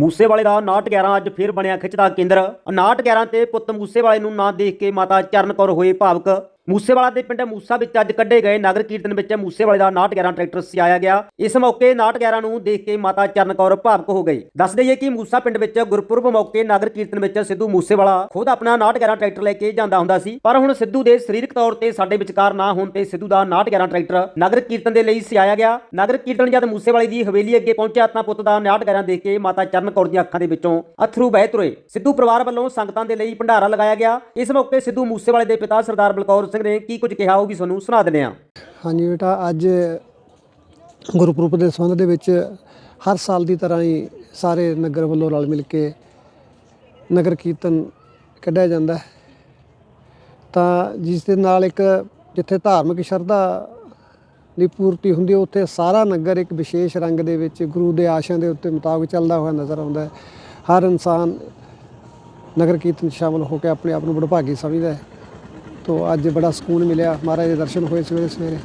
ਮੂਸੇਵਾਲੇ ਦਾ 911 ਅੱਜ ਫਿਰ ਬਣਿਆ ਖਿੱਚ ਦਾ ਕੇਂਦਰ 911 ਤੇ ਪੁੱਤ ਮੂਸੇਵਾਲੇ ਨੂੰ ਨਾ ਦੇਖ ਕੇ ਮਾਤਾ ਚਰਨ ਕੌਰ ਹੋਏ ਭਾਵਕ। ਮੂਸੇਵਾਲਾ ਦੇ ਪਿੰਡ ਮੂਸਾ ਵਿੱਚ ਅੱਜ ਕੱਢੇ ਗਏ ਨਗਰ ਕੀਰਤਨ ਵਿੱਚ ਮੂਸੇਵਾਲੇ ਦਾ 911 ਟਰੈਕਟਰ ਸਜਾਇਆ ਗਿਆ। ਇਸ ਮੌਕੇ 911 ਨੂੰ ਦੇਖ ਕੇ ਮਾਤਾ ਚਰਨ ਕੌਰ ਭਾਵਕ ਹੋ ਗਈ। ਦੱਸ ਦਈਏ ਕਿ ਮੂਸਾ ਪਿੰਡ ਵਿੱਚ ਗੁਰਪੁਰਬ ਮੌਕੇ ਨਗਰ ਕੀਰਤਨ ਵਿੱਚ ਸਿੱਧੂ ਮੂਸੇਵਾਲਾ ਖੁਦ ਆਪਣਾ 911 ਟਰੈਕਟਰ ਲੈ ਕੇ ਜਾਂਦਾ ਹੁੰਦਾ ਸੀ। ਪਰ ਹੁਣ ਸਿੱਧੂ ਦੇ ਸਰੀਰਕ ਤੌਰ ਤੇ ਸਾਡੇ ਵਿਚਕਾਰ ਨਾ ਹੋਣ ਤੇ ਸਿੱਧੂ ਦਾ 911 ਟਰੈਕਟਰ ਨਗਰ ਕੀਰਤਨ ਦੇ ਲਈ ਸਜਾਇਆ ਗਿਆ। ਨਗਰ ਕੀਰਤਨ ਜਦ ਮੂਸੇਵਾਲੇ ਦੀ ਹਵੇਲੀ ਅੱਗੇ ਪਹੁੰਚਿਆ ਤਾਂ ਪੁੱਤ ਦਾ 911 ਦੇਖ ਕੇ ਮਾਤਾ ਚਰਨ ਕੌਰ ਦੀਆਂ ਅੱਖਾਂ ਦੇ ਵਿੱਚੋਂ ਅਥਰੂ ਬਹਿ ਤੁਰੇ। ਸਿੱਧੂ ਪਰਿਵਾਰ ਵੱਲੋਂ ਸੰਗਤਾਂ ਦੇ ਲਈ ਭੰਡਾਰਾ ਲਗਾਇਆ ਗਿਆ। ਇਸ ਮੌਕੇ ਸਿੱਧੂ ਮੂਸੇਵਾਲੇ ਦੇ ਪਿਤਾ ਸਰਦਾਰ ਬਲਕੌਰ ਸਿੰਘ ਨੇ ਕੀ ਕੁਝ ਕਿਹਾ ਉਹ ਵੀ ਤੁਹਾਨੂੰ? ਸੁਣਾ ਦਿੰਦੇ ਹਾਂ। ਹਾਂਜੀ ਬੇਟਾ, ਅੱਜ ਗੁਰਪੁਰਬ ਦੇ ਸੰਬੰਧ ਦੇ ਵਿੱਚ ਹਰ ਸਾਲ ਦੀ ਤਰ੍ਹਾਂ ਹੀ ਸਾਰੇ ਨਗਰ ਵੱਲੋਂ ਰਲ ਮਿਲ ਕੇ ਨਗਰ ਕੀਰਤਨ ਕੱਢਿਆ ਜਾਂਦਾ ਹੈ। ਤਾਂ ਜਿਸ ਦੇ ਨਾਲ ਇੱਕ ਜਿੱਥੇ ਧਾਰਮਿਕ ਸ਼ਰਧਾ ਦੀ ਪੂਰਤੀ ਹੁੰਦੀ ਹੈ, ਉੱਥੇ ਸਾਰਾ ਨਗਰ ਇੱਕ ਵਿਸ਼ੇਸ਼ ਰੰਗ ਦੇ ਵਿੱਚ ਗੁਰੂ ਦੇ ਆਸ਼ਿਆਂ ਦੇ ਉੱਤੇ ਮੁਤਾਬਕ ਚੱਲਦਾ ਹੋਇਆ ਨਜ਼ਰ ਆਉਂਦਾ ਹੈ। ਹਰ ਇਨਸਾਨ ਨਗਰ ਕੀਰਤਨ 'ਚ ਸ਼ਾਮਲ ਹੋ ਕੇ ਆਪਣੇ ਆਪ ਨੂੰ ਬੜਭਾਗੀ ਸਮਝਦਾ ਹੈ। ਤੋ ਅੱਜ ਬੜਾ ਸਕੂਨ ਮਿਲਿਆ। ਮਹਾਰਾਜ ਦੇ ਦਰਸ਼ਨ ਹੋਏ ਸਵੇਰੇ ਸਵੇਰੇ